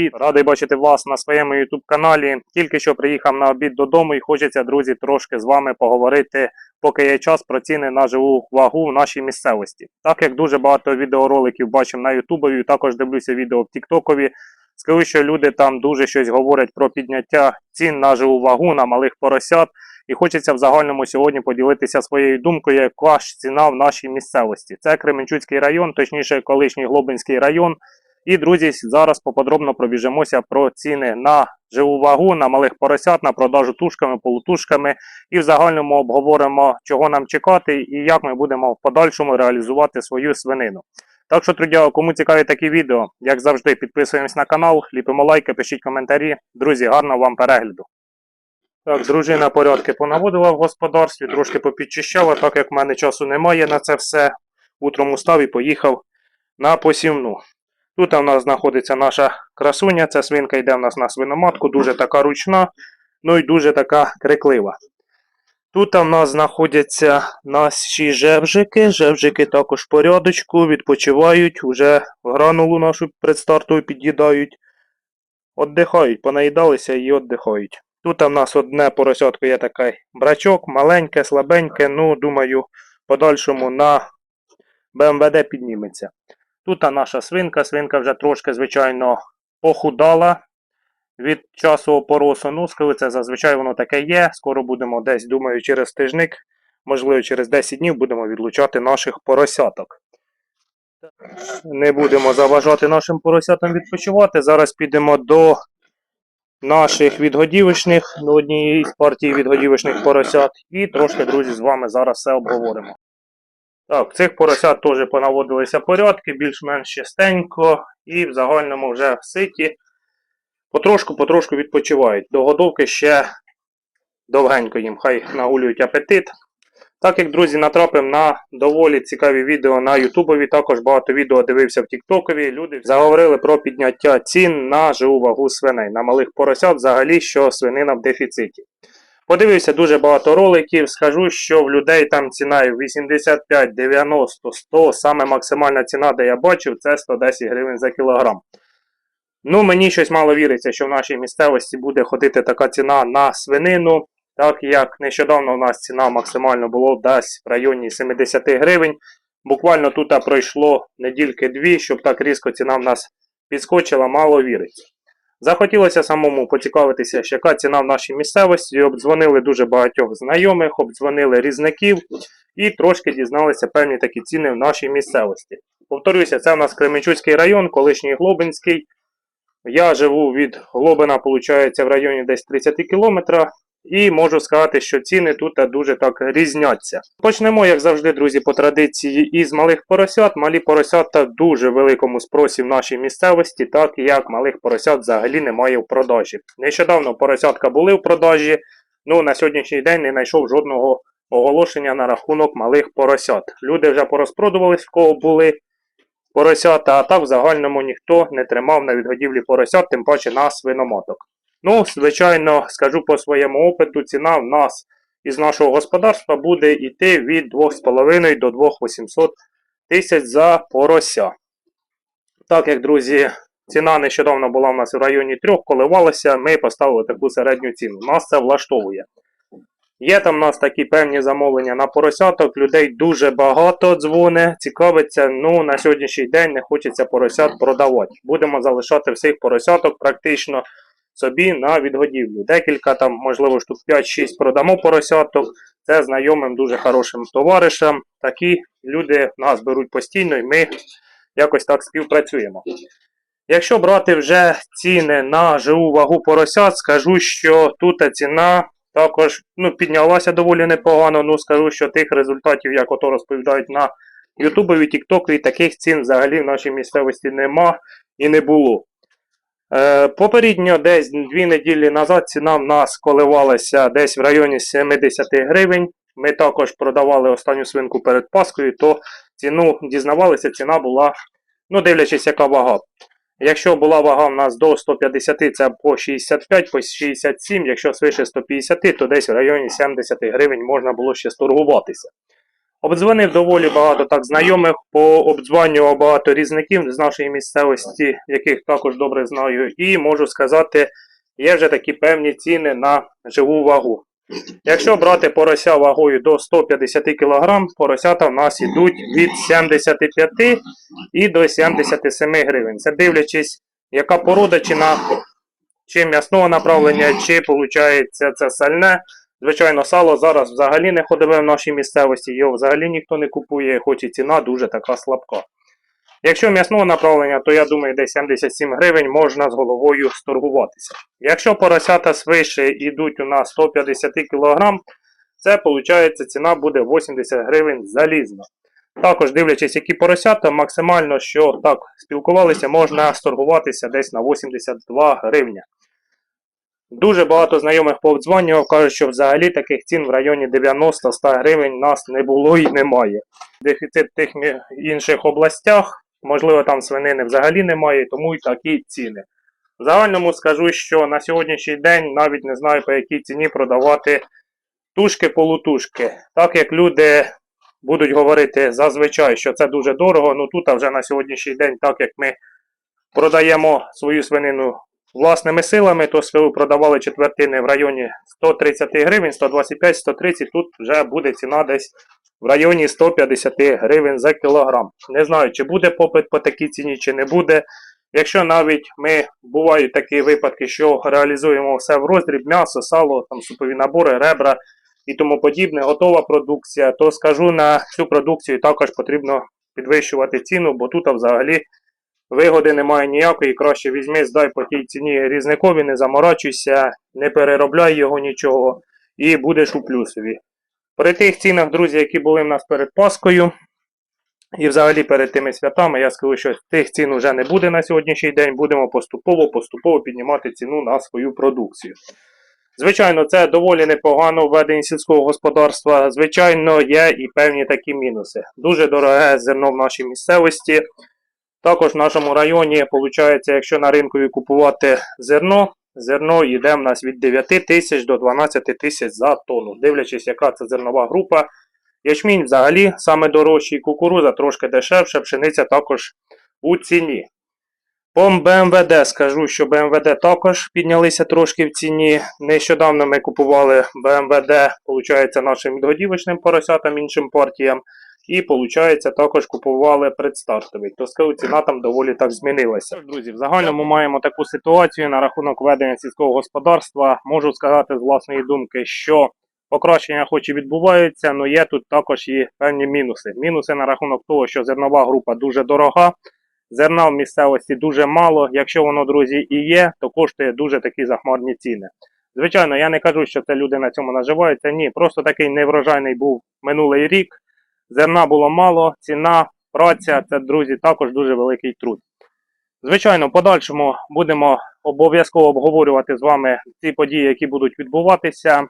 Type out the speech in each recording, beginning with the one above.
привіт! Радий бачити вас на своєму YouTube каналі. Тільки що приїхав на обід додому і хочеться, друзі, трошки з вами поговорити, поки є час про ціни на живу вагу в нашій місцевості. Так як дуже багато відеороликів бачив на Ютубові, також дивлюся відео в Тіктокові. Скажу, що люди там дуже щось говорять про підняття цін на живу вагу, на малих поросят. І хочеться в загальному сьогодні поділитися своєю думкою, яка ж ціна в нашій місцевості. Це Кременчуцький район, точніше, колишній Глобинський район. І, друзі, зараз поподробно пробіжимося про ціни на живу вагу, на малих поросят, на продажу тушками, полутушками. І в загальному обговоримо, чого нам чекати і як ми будемо в подальшому реалізувати свою свинину. Так що, друзі, кому цікаві такі відео, як завжди, підписуємось на канал, ліпимо лайки, пишіть коментарі. Друзі, гарного вам перегляду. Так, дружина порядки понаводила в господарстві, трошки попідчищала, так як в мене часу немає на це все. Утром устав і поїхав на посівну. Тут у нас знаходиться наша красуня, ця свинка йде в нас на свиноматку, дуже така ручна, ну і дуже така криклива. Тут у нас знаходяться наші жевжики. Жевжики також в порядочку, відпочивають, вже гранулу нашу предстартову під'їдають. Отдихають, понаїдалися і віддихають. Тут у нас одне поросятко є такий брачок, маленьке, слабеньке, ну, думаю, подальшому на БМВД підніметься. Тут наша свинка. Свинка вже трошки, звичайно, похудала від часу опоросу. Ну, це зазвичай воно таке є. Скоро будемо десь, думаю, через тижник, можливо, через 10 днів будемо відлучати наших поросяток. Не будемо заважати нашим поросятам відпочивати. Зараз підемо до наших відгодівочних, до однієї з партій відгодівочних поросят. І трошки, друзі, з вами зараз все обговоримо. Так, цих поросят теж понаводилися порядки, більш-менш чистенько і в загальному вже в ситі. Потрошку-потрошку відпочивають. До годовки ще довгенько їм, хай нагулюють апетит. Так як, друзі, натрапив на доволі цікаві відео на Ютубові, також багато відео дивився в Тіктокові. Люди заговорили про підняття цін на живу вагу свиней, на малих поросят, взагалі, що свинина в дефіциті. Подивився дуже багато роликів. Скажу, що в людей там ціна і 85, 90, 100. Саме максимальна ціна, де я бачив, це 110 гривень за кілограм. Ну, мені щось мало віриться, що в нашій місцевості буде ходити така ціна на свинину. Так як нещодавно у нас ціна максимально було десь в районі 70 гривень. Буквально тут пройшло недільки дві, щоб так різко ціна в нас підскочила, мало віриться. Захотілося самому поцікавитися, яка ціна в нашій місцевості. Обдзвонили дуже багатьох знайомих, обдзвонили різників і трошки дізналися певні такі ціни в нашій місцевості. Повторюся, це в нас Кременчуцький район, колишній Глобинський. Я живу від Глобина, виходить, в районі десь 30 кілометрів. І можу сказати, що ціни тут дуже так різняться. Почнемо, як завжди, друзі, по традиції із малих поросят. Малі поросята в дуже великому спросі в нашій місцевості, так як малих поросят взагалі немає в продажі. Нещодавно поросятка були в продажі, ну на сьогоднішній день не знайшов жодного оголошення на рахунок малих поросят. Люди вже порозпродувались, в кого були поросята, а так в загальному ніхто не тримав на відгодівлі поросят, тим паче на свиноматок. Ну, звичайно, скажу по своєму опиту, ціна в нас із нашого господарства буде йти від 2,5 до 2,800 тисяч за порося. Так як, друзі, ціна нещодавно була в нас в районі 3, коливалася, ми поставили таку середню ціну. Нас це влаштовує. Є там у нас такі певні замовлення на поросяток, людей дуже багато дзвоне, цікавиться, ну на сьогоднішній день не хочеться поросят продавати. Будемо залишати всіх поросяток практично собі на відгодівлю. Декілька там, можливо, штук 5-6 продамо поросяток. Це знайомим дуже хорошим товаришам. Такі люди нас беруть постійно і ми якось так співпрацюємо. Якщо брати вже ціни на живу вагу поросят, скажу, що тут ціна також ну, піднялася доволі непогано. Ну, скажу, що тих результатів, як ото розповідають на Ютубові, Тіктоку, і таких цін взагалі в нашій місцевості нема і не було. Е, Попередньо десь дві неділі назад ціна в нас коливалася десь в районі 70 гривень. Ми також продавали останню свинку перед Паскою, то ціну дізнавалися, ціна була, ну дивлячись, яка вага. Якщо була вага в нас до 150, це по 65, по 67, якщо свише 150, то десь в районі 70 гривень можна було ще сторгуватися. Обдзвонив доволі багато так знайомих, пообдзвонював багато різників з нашої місцевості, яких також добре знаю, і можу сказати, є вже такі певні ціни на живу вагу. Якщо брати порося вагою до 150 кг, поросята в нас йдуть від 75 і до 77 гривень. Це дивлячись, яка порода, чи на чи м'ясного направлення, чи виходить це сальне. Звичайно, сало зараз взагалі не ходове в нашій місцевості, його взагалі ніхто не купує, хоч і ціна дуже така слабка. Якщо м'ясного направлення, то я думаю, десь 77 гривень можна з головою сторгуватися. Якщо поросята свише йдуть у нас 150 кг, це виходить ціна буде 80 гривень залізно. Також дивлячись, які поросята, максимально, що так спілкувалися, можна сторгуватися десь на 82 гривня. Дуже багато знайомих повдзвонював, кажуть, що взагалі таких цін в районі 90-100 гривень нас не було і немає. Дефіцит в тих інших областях, можливо, там свинини взагалі немає, тому і такі ціни. В загальному скажу, що на сьогоднішній день навіть не знаю по якій ціні продавати тушки-полутушки. Так як люди будуть говорити зазвичай, що це дуже дорого, ну тут а вже на сьогоднішній день, так як ми продаємо свою свинину власними силами, то свою продавали четвертини в районі 130 гривень, 125, 130, тут вже буде ціна десь в районі 150 гривень за кілограм. Не знаю, чи буде попит по такій ціні, чи не буде. Якщо навіть ми бувають такі випадки, що реалізуємо все в роздріб, м'ясо, сало, там супові набори, ребра і тому подібне, готова продукція, то скажу на цю продукцію також потрібно підвищувати ціну, бо тут взагалі вигоди немає ніякої. Краще візьми, здай по тій ціні різникові, не заморачуйся, не переробляй його нічого і будеш у плюсові. При тих цінах, друзі, які були в нас перед Паскою, і взагалі перед тими святами, я скажу, що тих цін вже не буде на сьогоднішній день. Будемо поступово поступово піднімати ціну на свою продукцію. Звичайно, це доволі непогано в веденні сільського господарства. Звичайно, є і певні такі мінуси. Дуже дороге зерно в нашій місцевості. Також в нашому районі, виходить, якщо на ринку купувати зерно, зерно йде в нас від 9 тисяч до 12 тисяч за тонну. Дивлячись, яка це зернова група. Ячмінь взагалі саме дорожчий, кукуруза трошки дешевше, пшениця також у ціні. По БМВД скажу, що БМВД також піднялися трошки в ціні. Нещодавно ми купували БМВД, виходить, нашим відгодівочним поросятам, іншим партіям. І, виходить, також купували предстартовий. То скажу, ціна там доволі так змінилася. Друзі, в загальному маємо таку ситуацію на рахунок ведення сільського господарства. Можу сказати з власної думки, що покращення хоч і відбуваються, але є тут також і певні мінуси. Мінуси на рахунок того, що зернова група дуже дорога. Зерна в місцевості дуже мало. Якщо воно, друзі, і є, то коштує дуже такі захмарні ціни. Звичайно, я не кажу, що це люди на цьому наживаються. Ні, просто такий неврожайний був минулий рік. Зерна було мало, ціна, праця це, друзі, також дуже великий труд. Звичайно, в подальшому будемо обов'язково обговорювати з вами ці події, які будуть відбуватися.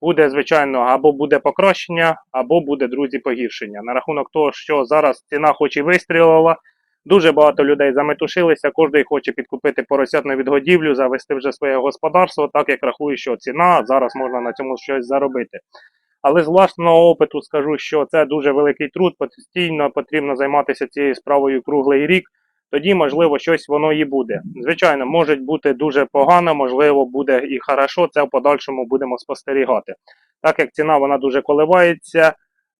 Буде, звичайно, або буде покращення, або буде, друзі, погіршення. На рахунок того, що зараз ціна хоч і вистрілила, дуже багато людей заметушилися, кожен хоче підкупити поросят на відгодівлю, завести вже своє господарство, так як рахує, що ціна, зараз можна на цьому щось заробити. Але з власного опиту скажу, що це дуже великий труд, постійно потрібно займатися цією справою круглий рік. Тоді, можливо, щось воно і буде. Звичайно, може бути дуже погано, можливо, буде і хорошо, це в подальшому будемо спостерігати. Так як ціна вона дуже коливається.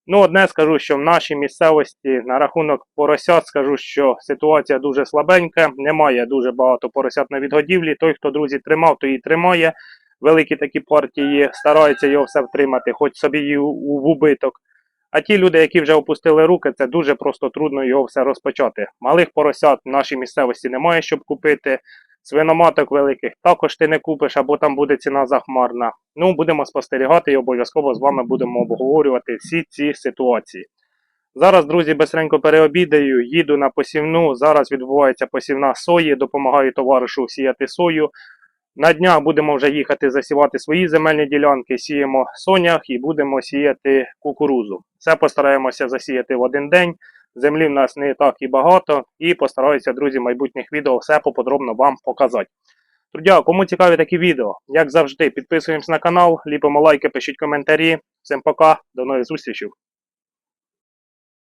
Ну, одне скажу, що в нашій місцевості на рахунок поросят скажу, що ситуація дуже слабенька, немає дуже багато поросят на відгодівлі. Той, хто друзі тримав, той і тримає. Великі такі партії стараються його все втримати, хоч собі і в убиток. А ті люди, які вже опустили руки, це дуже просто трудно його все розпочати. Малих поросят в нашій місцевості немає, щоб купити. Свиноматок великих також ти не купиш, або там буде ціна захмарна. Ну, будемо спостерігати і обов'язково з вами будемо обговорювати всі ці ситуації. Зараз, друзі, безстренько переобідаю, їду на посівну. Зараз відбувається посівна сої, допомагаю товаришу сіяти сою. На днях будемо вже їхати засівати свої земельні ділянки, сіємо сонях і будемо сіяти кукурузу. Все постараємося засіяти в один день. Землі в нас не так і багато, і постараюся, друзі, в майбутніх відео все поподробно вам показати. Друзі, кому цікаві такі відео, як завжди, підписуємось на канал, ліпимо лайки, пишіть коментарі. Всім пока, до нових зустрічей.